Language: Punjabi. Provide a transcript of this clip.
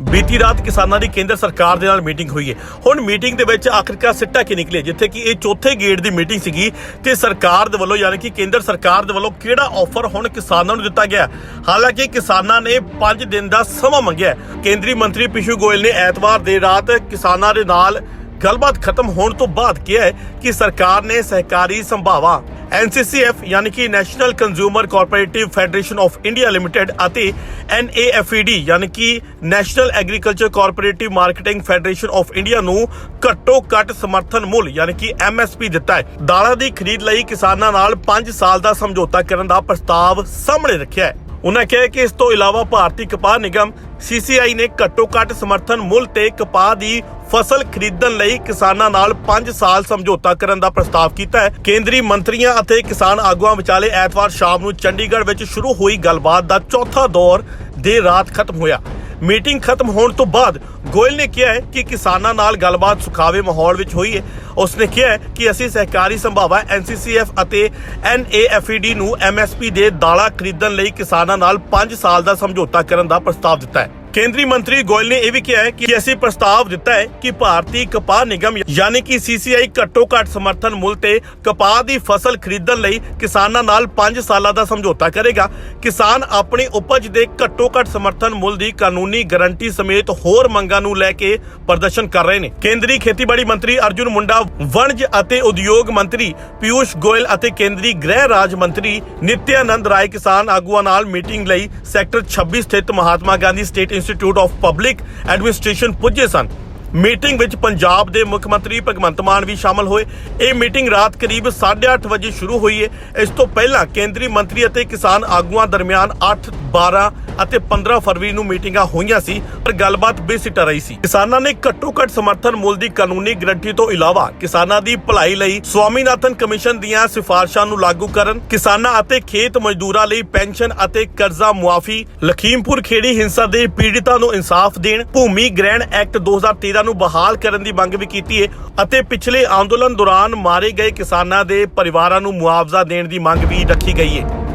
ਬੀਤੀ ਰਾਤ ਕਿਸਾਨਾਂ ਦੀ ਕੇਂਦਰ ਸਰਕਾਰ ਦੇ ਨਾਲ ਮੀਟਿੰਗ ਹੋਈ ਹੈ। ਹੁਣ ਮੀਟਿੰਗ ਦੇ ਵਿੱਚ ਆਖਿਰਕਾਰ ਸਿੱਟਾ ਕੀ ਨਿਕਲੇ ਜਿੱਥੇ ਕਿ ਇਹ ਚੌਥੇ ਗੇੜ ਦੀ ਮੀਟਿੰਗ ਸੀਗੀ ਤੇ ਸਰਕਾਰ ਦੇ ਵੱਲੋਂ ਯਾਨੀ ਕਿ ਕੇਂਦਰ ਸਰਕਾਰ ਦੇ ਵੱਲੋਂ ਕਿਹੜਾ ਆਫਰ ਹੁਣ ਕਿਸਾਨਾਂ ਨੂੰ ਦਿੱਤਾ ਗਿਆ? ਹਾਲਾਂਕਿ ਕਿਸਾਨਾਂ ਨੇ 5 ਦਿਨ ਦਾ ਸਮਾਂ ਮੰਗਿਆ। ਕੇਂਦਰੀ ਮੰਤਰੀ ਪਿਸ਼ੂ ਗੋਇਲ ਨੇ ਐਤਵਾਰ ਦੇ ਰਾਤ ਕਿਸਾਨਾਂ ਦੇ ਨਾਲ ਗੱਲਬਾਤ ਖਤਮ ਹੋਣ ਤੋਂ ਬਾਅਦ ਕਿਹਾ ਹੈ ਕਿ ਸਰਕਾਰ ਨੇ ਸਹਿਕਾਰੀ ਸੰਭਾਵਾਂ NCCF ਯਾਨੀ ਕਿ National Consumer Cooperative Federation of India Limited ਅਤੇ NAFED ਯਾਨੀ ਕਿ National Agriculture Cooperative Marketing Federation of India ਨੂੰ ਘੱਟੋ ਘੱਟ ਸਮਰਥਨ ਮੁੱਲ, ਯਾਨੀ ਕਿ MSP ਦਿੱਤਾ ਹੈ। ਦਾਲਾਂ ਦੀ ਖਰੀਦ ਲਈ ਕਿਸਾਨਾਂ ਨਾਲ 5 ਸਾਲ ਦਾ ਸਮਝੌਤਾ ਕਰਨ ਦਾ ਪ੍ਰਸਤਾਵ ਸਾਹਮਣੇ ਰੱਖਿਆ ਹੈ। ਉਹਨਾਂ ਕਿਹਾ ਕਿ ਇਸ ਤੋਂ ਇਲਾਵਾ ਭਾਰਤੀ ਕਪਾਹ ਨਿਗਮ CCI ਨੇ ਘੱਟੋ ਘੱਟ ਸਮਰਥਨ ਮੁੱਲ ਤੇ ਕਪਾਹ ਦੀ ਫਸਲ ਖਰੀਦਣ ਲਈ ਕਿਸਾਨਾਂ ਨਾਲ 5 ਸਾਲ ਸਮਝੌਤਾ ਕਰਨ ਦਾ ਪ੍ਰਸਤਾਵ ਕੀਤਾ ਹੈ। ਕੇਂਦਰੀ ਮੰਤਰੀਆਂ ਅਤੇ ਕਿਸਾਨ ਆਗੂਆਂ ਵਿਚਾਲੇ ਐਤਵਾਰ ਸ਼ਾਮ ਨੂੰ ਚੰਡੀਗੜ੍ਹ ਵਿੱਚ ਸ਼ੁਰੂ ਹੋਈ ਗੱਲਬਾਤ ਦਾ ਚੌਥਾ ਦੌਰ ਦੇ ਰਾਤ ਖਤਮ ਹੋਇਆ। ਮੀਟਿੰਗ ਖਤਮ ਹੋਣ ਤੋਂ ਬਾਅਦ ਗੋਇਲ ਨੇ ਕਿਹਾ ਹੈ ਕਿ ਕਿਸਾਨਾਂ ਨਾਲ ਗੱਲਬਾਤ ਸੁਖਾਵੇ ਮਾਹੌਲ ਵਿੱਚ ਹੋਈ ਹੈ। ਉਸਨੇ ਕਿਹਾ ਕਿ ਅਸੀਂ ਸਹਿਕਾਰੀ ਸੰਭਾਵਾ NCCF ਅਤੇ NAFED ਨੂੰ MSP ਦੇ ਦਾਲਾਂ ਖਰੀਦਣ ਲਈ ਕਿਸਾਨਾਂ ਨਾਲ 5 ਸਾਲ ਦਾ ਸਮਝੌਤਾ ਕਰਨ ਦਾ ਪ੍ਰਸਤਾਵ ਦਿੱਤਾ ਹੈ। ਕੇਂਦਰੀ ਮੰਤਰੀ ਗੋਇਲ ਨੇ ਇਹ ਵੀ ਕਿਹਾ ਹੈ ਕਿ ਅਸੀਂ ਪ੍ਰਸਤਾਵ ਦਿੱਤਾ ਹੈ ਕਿ ਭਾਰਤੀ ਕਪਾਹ ਨਿਗਮ, ਯਾਨੀ ਕਿ CCI ਘੱਟੋ ਘੱਟ ਸਮਰਥਨ ਮੁੱਲ ਤੇ ਕਪਾਹ ਦੀ ਫਸਲ ਖਰੀਦਣ ਲਈ ਕਿਸਾਨਾਂ ਨਾਲ 5 ਸਾਲਾਂ ਦਾ ਸਮਝੌਤਾ ਕਰੇਗਾ। ਕਿਸਾਨ ਆਪਣੀ ਉਪਜ ਦੇ ਘੱਟੋ ਘੱਟ ਸਮਰਥਨ ਮੁੱਲ ਦੀ ਕਾਨੂੰਨੀ ਗਾਰੰਟੀ ਸਮੇਤ ਹੋਰ ਮੰਗਾਂ ਨੂੰ ਲੈ ਕੇ ਪ੍ਰਦਰਸ਼ਨ ਕਰ ਰਹੇ ਨੇ। ਕੇਂਦਰੀ ਖੇਤੀਬਾੜੀ ਮੰਤਰੀ ਅਰਜੁਨ ਮੁੰਡਾ, ਵਣਜ ਅਤੇ ਉਦਯੋਗ ਮੰਤਰੀ ਪਿਊਸ਼ ਗੋਇਲ ਅਤੇ ਕੇਂਦਰੀ ਗ੍ਰਹਿ ਰਾਜ ਮੰਤਰੀ ਨਿਤਿਆਨੰਦ ਰਾਏ ਕਿਸਾਨ ਆਗੂਆਂ ਨਾਲ ਮੀਟਿੰਗ ਲਈ ਸੈਕਟਰ 26 ਸਥਿਤ Mahatma Gandhi State Institute of Public Administration ਪੁੱਜੇ ਸਨ। ਮੀਟਿੰਗ ਵਿੱਚ ਪੰਜਾਬ ਦੇ ਮੁੱਖ ਮੰਤਰੀ ਭਗਵੰਤ ਮਾਨ ਵੀ ਸ਼ਾਮਲ ਹੋਏ। ਇਹ ਮੀਟਿੰਗ ਰਾਤ ਕਰੀਬ 8:30 ਵਜੇ ਸ਼ੁਰੂ ਹੋਈ ਹੈ ਇਸ ਤੋਂ ਪਹਿਲਾਂ ਕੇਂਦਰੀ ਮੰਤਰੀ ਅਤੇ ਕਿਸਾਨ ਆਗੂਆਂ ਦਰਮਿਆਨ 8 12 ਅਤੇ 15 ਫਰਵਰੀ ਨੂੰ ਮੀਟਿੰਗਾਂ ਹੋਈਆਂ ਸੀ, ਪਰ ਗੱਲਬਾਤ ਬੇਸਿੱਟਾ ਰਹੀ ਸੀ। ਕਿਸਾਨਾਂ ਨੇ ਘੱਟੋ ਘੱਟ ਸਮਰਥਨ ਮੁੱਲ ਦੀ ਕਾਨੂੰਨੀ ਗਰੰਟੀ ਤੋਂ ਇਲਾਵਾ ਕਿਸਾਨਾਂ ਦੀ ਭਲਾਈ ਲਈ ਸਵਾਮੀਨਾਥਨ ਕਮਿਸ਼ਨ ਦੀਆਂ ਸਿਫਾਰਸ਼ਾਂ ਨੂੰ ਲਾਗੂ ਕਰਨ, ਕਿਸਾਨਾਂ ਅਤੇ ਖੇਤ ਮਜ਼ਦੂਰਾਂ ਲਈ ਪੈਨਸ਼ਨ ਅਤੇ ਕਰਜ਼ਾ ਮੁਆਫੀ, ਲਖੀਮਪੁਰ ਖੇੜੀ ਹਿੰਸਾ ਦੇ ਪੀੜਿਤਾਂ ਨੂੰ ਇਨਸਾਫ ਦੇਣ, ਭੂਮੀ ਗ੍ਰਹਿਣ ਐਕਟ 2013 ਨੂੰ ਬਹਾਲ ਕਰਨ ਦੀ ਮੰਗ ਵੀ ਕੀਤੀ ਹੈ ਅਤੇ ਪਿਛਲੇ ਅੰਦੋਲਨ ਦੌਰਾਨ ਮਾਰੇ ਗਏ ਕਿਸਾਨਾਂ ਦੇ ਪਰਿਵਾਰਾਂ ਨੂੰ ਮੁਆਵਜ਼ਾ ਦੇਣ ਦੀ ਮੰਗ ਵੀ ਰੱਖੀ ਗਈ ਹੈ